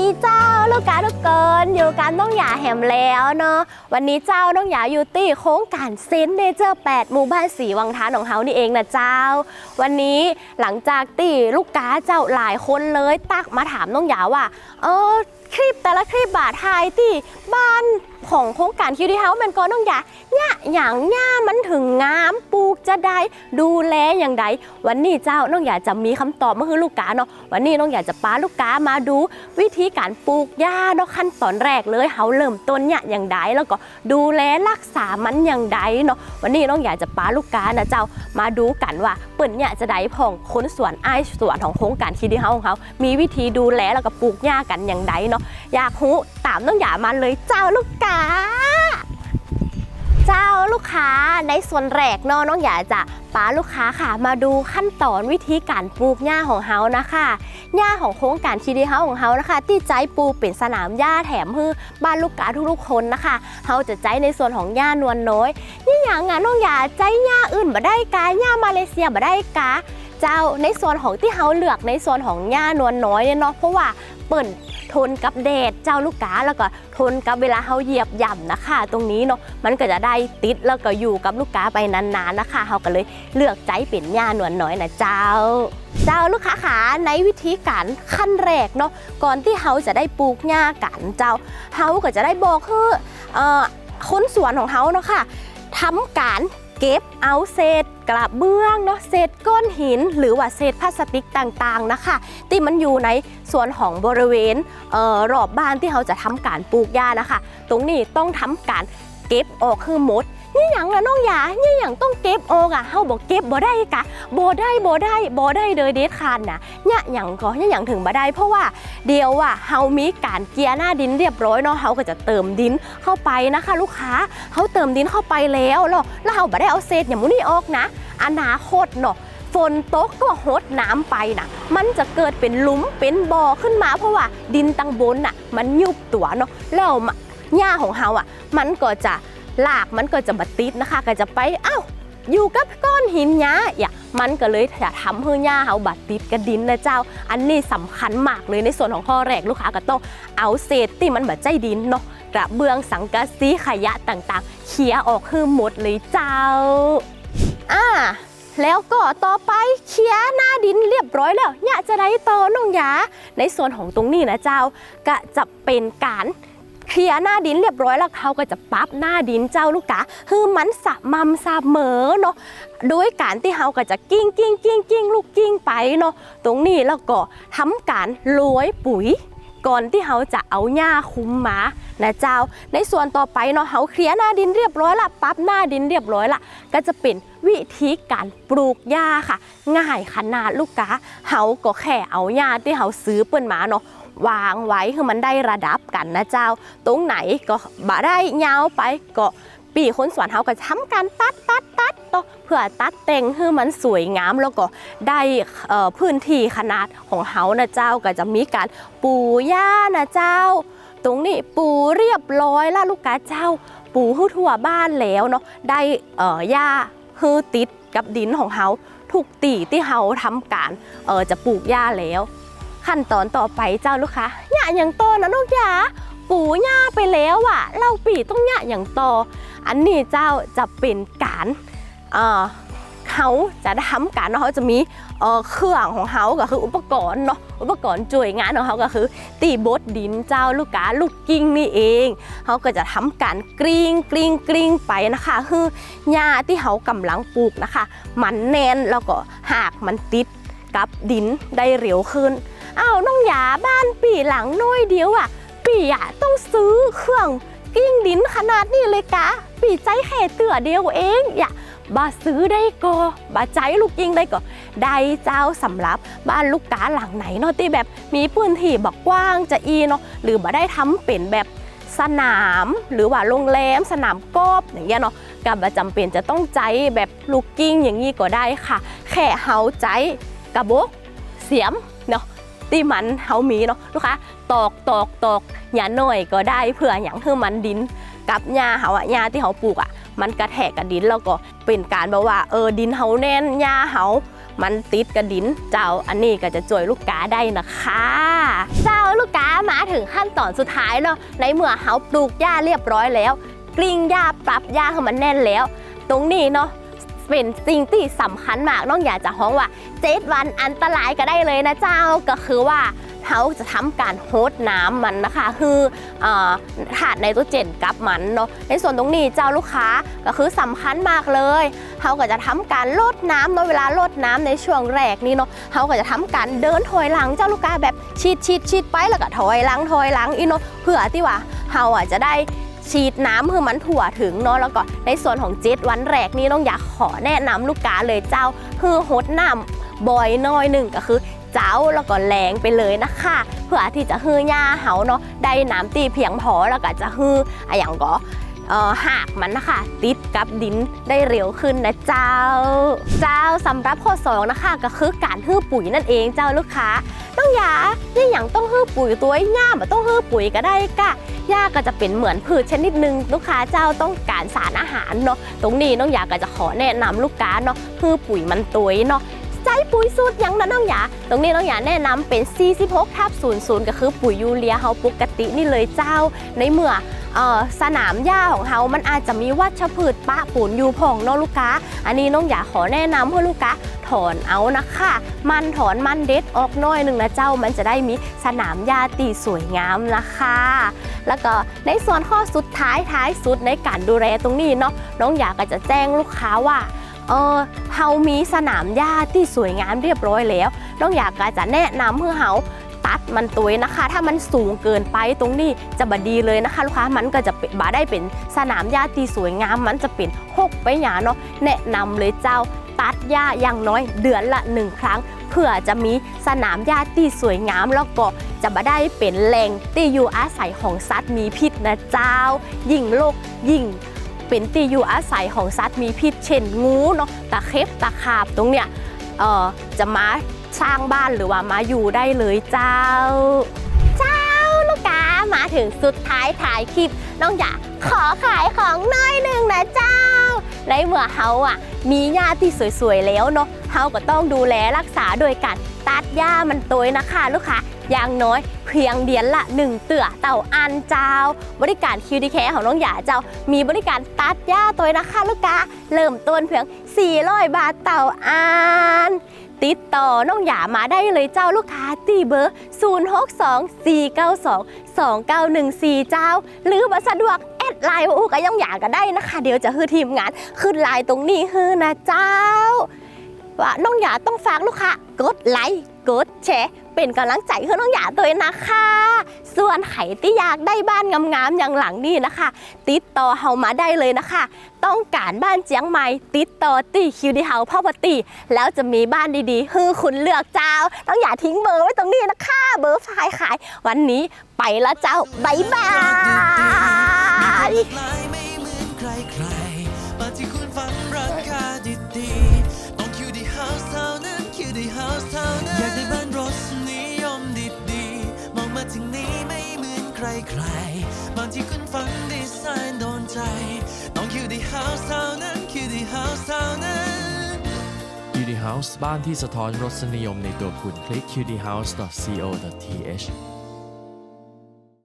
ดีเจ้า ลูกกาทุกคนอยู่กันต้องหยาแหมแล้วเนาะวันนี้เจ้าต้องหยาอยู่ที่โค้งการเซนเนเจอร์8หมู่บ้านสีวังท้านของเฮานี่เองนะเจ้า วันนี้หลังจากที่ลูกกาเจ้าหลายคนเลยตักมาถามน้องหยาว่า เออคลิปแต่ละคลิปบาทไทยที่บ้านของโครงการคิวดีเฮามันก็น้องหยาเนี่ยอย่างหญ้ามันถึงงามปลูกจะได้ดูแลอย่างใดวันนี้เจ้าน้องหยาจะมีคำตอบมาคือลูกกาเนาะวันนี้น้องหยาจะป้าลูกกามาดูวิธีการปลูกหญ้าเนาะขั้นตอนแรกเลยเฮาเริ่มต้นเนี่ยอย่างใดแล้วก็ดูแลรักษามันอย่างใดเนาะวันนี้น้องอยากจะป้าลูกกานะเจ้ามาดูกันว่าเปิ่นเนี่ยจะได้ผ่องค้นสวนอ้ายสวนของโครงการคิดดีเฮาของเขา มีวิธีดูแลแล้วก็ปลูกหญ้ากันอย่างใดเนาะอยากรู้ตามน้องอยากมาเลยเจ้าลูกกาเจ้าลูกค้าในส่วนแรกเนาะน้องอยากจะ ป้าลูกค้าค่ะมาดูขั้นตอนวิธีการปลูกหญ้าของเฮานะคะหญ้าของโครงการคีดีเฮาของเฮานะคะ ที่ใจปูเป็นสนามหญ้าแถมฮือบ้านลูกกาทุกๆคนนะคะเฮาจะใจในส่วนของหญ้านวลน้อยนี่อย่างงานน้องอย่าใจหญ้าอื่นบ่ได้กาหญ้ามาเลเซียบ่ได้กาเจ้าในส่วนของที่เฮาเลือกในส่วนของหญ้านวลน้อยเนี่ยเนาะเพราะว่าเปิ่น ทนกับแดดเจ้าลูกกาแล้วก็ทนกับเวลาเฮาเหยียบย่ำนะคะ ตรงนี้เนาะมันก็จะได้ติดแล้วก็อยู่กับลูกกาไปนานๆนะคะเฮาก็เลยเลือกใจเป็นหญ้านวลน้อยนะเจ้า เจ้าลูกค้าขาในวิธีการขั้นแรกเนาะก่อนที่เฮาจะได้ปลูกหญ้ากันเจ้าเฮาก็จะได้บอกคืออคนสวนของเฮาเนาะค่ะทำการ เก็บเอาเศษกระเบื้องเนาะเศษก้อนหิน หรือว่าเศษพลาสติกต่างๆนะคะ ที่มันอยู่ในส่วนของบริเวณเออรอบบ้านที่เราจะทำการปลูกหญ้านะคะ ตรงนี้ต้องทำการเก็บออกคือหมด นี่หยังละน้องหยานี่หยังต้องเก็บออกอะเฮาบอกเก็บบ่ได้กะบ่ได้บ่ได้บ่ได้เลยเด็ดขาดนะเนี่ยหยังก็เนี่ยหยังถึงบ่ได้ เพราะว่าเดียวอะเฮามีการเกียร์หน้าดินเรียบร้อยเนาะเฮาก็จะเติมดินเข้าไปนะคะ ลูกค้าเฮาเติมดินเข้าไปแล้วแล้วแล้วเฮาบ่ได้เอาเศษอย่างมูนี่ออกนะอนาคตเนาะฝนตกก็หดน้ำไปนะมันจะเกิดเป็นหลุมเป็นบ่อขึ้นมา เพราะว่าดินตังบนน่ะมันยุบตัวเนาะแล้วหญ้าของเฮาอะ มันก็จะ หลากมันก็จะบัติดนะคะ ก็จะไปเอ้าอยู่กับก้อนหินหญ้าอย่ามันก็เลยจะทำให้หญ้าเฮาบัดติดกับดินนะเจ้า อันนี้สำคัญมากเลยในส่วนของข้อแรกลูกค้าก็ต้องเอาเศษที่มันบัดใจดินเนาะกระเบื้องสังกะสีขยะต่างๆเคลียออกคือหมดเลยเจ้าอ่าแล้วก็ต่อไปเคลียร์หน้าดินเรียบร้อยแล้วเนี่ยจะได้ต่อน้องยาในส่วนของตรงนี้นะเจ้า ก็จะเป็นการ เคลียร์หน้าดินเรียบร้อยแล้วเขาก็จะปรับหน้าดินเจ้าลูกกาคือมันสม่ำเสมอเนาะโดยการที่เขาก็จะกิ้งกิ้งกิ้งกิ้งลูกกิ้งไปเนาะตรงนี้แล้วก็ทำการโรยปุ๋ยก่อนที่เขาจะเอาหญ้าคุ้มมานะเจ้า ในส่วนต่อไปเนาะเขาเคลียร์หน้าดินเรียบร้อยละปรับหน้าดินเรียบร้อยละก็จะเป็นวิธีการปลูกหญ้าค่ะ ง่ายขนาดลูกกาเขาก็แค่เอาหญ้าที่เขาซื้อเปิ้นมาเนาะ วางไว้คือมันได้ระดับกันนะเจ้า ตรงไหนก็บ่ได้ยาวไปก็ปีคนสวนเขาก็ทำการตัดตัดตัดต่อเพื่อตัดแต่งให้มันสวยงามแล้วก็ได้พื้นที่ขนาดของเขานะเจ้าก็จะมีการปูหญ้านะเจ้า ตรงนี้ปูเรียบร้อยแล้วลูกกาเจ้า ปูให้ทั่วบ้านแล้วเนาะได้เอ่อหญ้าฮือติดกับดินของเขาทุกตีที่เขาทำการเออจะปลูกหญ้าแล้ว ขั้นตอนต่อไปเจ้าลูกค้าหญ้าอย่างโตนะลูกหญ้าปูหญ้าไปแล้วอะเราปีต้องหญ้าอย่างโตอันนี้เจ้าจะเป็นการเอ่อเขาจะทำการเนาะเขาจะมีเอ่อเครื่องของเขาก็คืออุปกรณ์เนาะอุปกรณ์ช่วยงานของเขาก็คือ ตีบดดินเจ้าลูกกาลูกกิ้งนี่เองเขาก็จะทำการกริ้งกริ้งกริ้งไปนะคะคือหญ้าที่เขากำลังปลูกนะคะ มันแน่นแล้วก็หากมันติดกับดินได้เร็วขึ้น อ้าวน้องหยาบ้านปีหลังน้อยเดียวอะ ปีอะต้องซื้อเครื่องกิ้งดินขนาดนี้เลยกะ ปีใจแค่เตือเดียวเองอย่าบาซื้อได้ก็บาใจลูกกิ้งได้ก็ได้เจ้าสำหรับบ้านลูกกาหลังไหนเนาะที่แบบมีพื้นที่บักกว้างจะอีเนาะหรือบ่ได้ทำเป็นแบบสนามหรือว่าโรงแรมสนามกอล์ฟอย่างเงี้ยเนาะกับจำเป็นจะต้องใจแบบลูกกิ้งอย่างนี้ก็ได้ค่ะ แค่เฮาใจกระบอกเสียม ที่มันเฮามีเนาะลูกค้าตอกตอกตอกหยาหน่อยก็ได้เพื่ออย่างคือมันดินกับหญ้าเฮาอะหญ้าที่เฮาปลูกอะมันกระแทกกับดินแล้วก็เป็นการแบบว่าเออดินเฮาแน่นหญ้าเฮามันติดกระดินเจ้าอันนี้ก็จะจ่วยลูกกาได้นะคะ เจ้าลูกกามาถึงขั้นตอนสุดท้ายเนาะในเมื่อเฮาปลูกหญ้าเรียบร้อยแล้ว กลิ้งหญ้าปรับหญ้าให้มันแน่นแล้ว ตรงนี้เนาะ เป็นสิ่งที่สำคัญมากน้องอยากจะฮ้องว่าเจ็ดวันอันตรายก็ได้เลยนะเจ้าก็คือว่าเขาจะทำการโฮดน้ำมันนะคะ คือถาดไนโตรเจนกับมันเนาะในส่วนตรงนี้เจ้าลูกค้าก็คือสำคัญมากเลยเขาก็จะทำการลดน้ำเนาะเวลาลดน้ำในช่วงแรกนี่เนาะเขาก็จะทำการเดินถอยหลังเจ้าลูกค้าแบบชีดชีดชีดไปแล้วก็ถอยหลังถอยหลังอีเนาะเพื่อที่ว่าเขาอะจะได้ ฉีดน้ำคือมันถั่วถึงเนาะแล้วก็ในส่วนของเจ็ดวันแรกนี่ต้องอยากขอแนะนำลูกค้าเลยเจ้าคือฮดน้ำบ่อยน้อยหนึ่งก็คือเจ้าแล้วก็แรงไปเลยนะคะ เพื่อที่จะฮื้อย่าเหาเนาะได้น้ำตีเพียงพอแล้วก็จะฮื้ออะอย่างก็ หากมันนะคะติดกับดินได้เร็วขึ้นนะเจ้า เจ้าสำหรับข้อสองนะคะก็คือการฮื้อปุ๋ยนั่นเองเจ้าลูกค้าต้องอย่านี่อย่างต้องฮื้อปุ๋ยตัวง่ามต้องฮื้อปุ๋ยก็ได้กะหญ้าก็จะเป็นเหมือนพืชชนิดหนึ่งลูกค้าเจ้าต้องการสารอาหารเนาะตรงนี้น้องหยาก็จะขอแนะนำลูกค้าเนาะคือปุ๋ยมันตัวเนาะใจปุ๋ยสูตรยังนะน้องหยา ตรงนี้น้องหยาแนะนำเป็น 46ทับ00 ก็คือปุ๋ยยูเรียเฮาปกตินี่เลยเจ้า ในเมื่อ สนามหญ้าของเฮามันอาจจะมีวัชพืชปะปนอยู่พ่องเนาะลูกค้า อันนี้น้องหยากขอแนะนำให้ลูกค้าถอนเอานะคะ มันถอนมันเด็ดออกน้อยหนึ่งนะเจ้า มันจะได้มีสนามหญ้าตีสวยงามนะคะ แล้วก็ในส่วนข้อสุดท้ายท้ายสุดในการดูแลตรงนี้เนาะน้องอยากก็จะแจ้งลูกค้าว่าเออเฮามีสนามหญ้าที่สวยงามเรียบร้อยแล้ว น้องอยากก็จะแนะนำเพื่อเฮา มันตัวนะคะ ถ้ามันสูงเกินไปตรงนี้จะบดีเลยนะคะ ลูกค้ามันก็จะบาได้เป็นสนามหญ้าที่สวยงาม มันจะเป็นหกไปหยาเนาะแนะนำเลยเจ้าตัดหญ้าอย่างน้อยเดือนละหนึ่งครั้ง เพื่อจะมีสนามหญ้าที่สวยงามแล้วก็จะมาได้เป็นแหล่งที่อยู่อาศัยของสัตว์มีพิษนะเจ้า ยิ่งโลกยิ่งเป็นที่อยู่อาศัยของสัตว์มีพิษเช่นงูเนาะตะเข็บตะขาบตรงเนี้ยเอ่อจะมา สร้างบ้านหรือว่ามาอยู่ได้เลยเจ้า เจ้าลูกกามาถึงสุดท้ายถ่ายคลิปน้องอยากขอขายของน้อยหนึ่งนะเจ้า ในเมื่อเฮาอะ มีหญ้าที่สวยๆแล้วเนาะเฮาก็ต้องดูแลรักษาโดยการตัดหญ้ามันตัวนะคะ ลูกค้าอย่างน้อยเพียงเดือนละ 1 เตื่อเต่าอันเจ้า บริการคิวดีแคของน้องหยาเจ้า มีบริการตัดหญ้าตัวนะคะลูกค้าเริ่มต้นเพียง400บาทเต่าอัน ติดต่อน้องหยามาได้เลยเจ้าลูกค้าตีเบอร์ 0624922914 เจ้า หรือบัสะดวกแอดไลน์อูกับย่องหยาก็ได้นะคะ เดี๋ยวจะฮือทีมงาน ขึ้นไลน์ตรงนี้ฮือนะเจ้า ว่าน้องหยาต้องฝากลูกค้ากดไลค์ กดแชร์เป็นกำลังใจให้น้องหยาตัวเองนะคะ ส่วนไข่ที่อยากได้บ้านงามๆอย่างหลังนี้นะคะ ติดต่อเฮามาได้เลยนะคะ ต้องการบ้านเจียงใหม่ติดต่อตีคิวดีเฮาพ่อปตีแล้วจะมีบ้านดีๆคือคุณเลือกเจ้า ต้องอย่าทิ้งเบอร์ไว้ตรงนี้นะคะ เบอร์ขายขาย วันนี้ไปแล้วเจ้า บ๊ายบาย ใครๆบางที่คุณฝันดีไซน์โดนใจต้องคิวดีเฮาส์เท่านั้นคิวดีเฮาส์เท่านั้น Cutie House บ้านที่สะท้อนรสนิยมในตัวคุณคลิก cutiehouse.co.th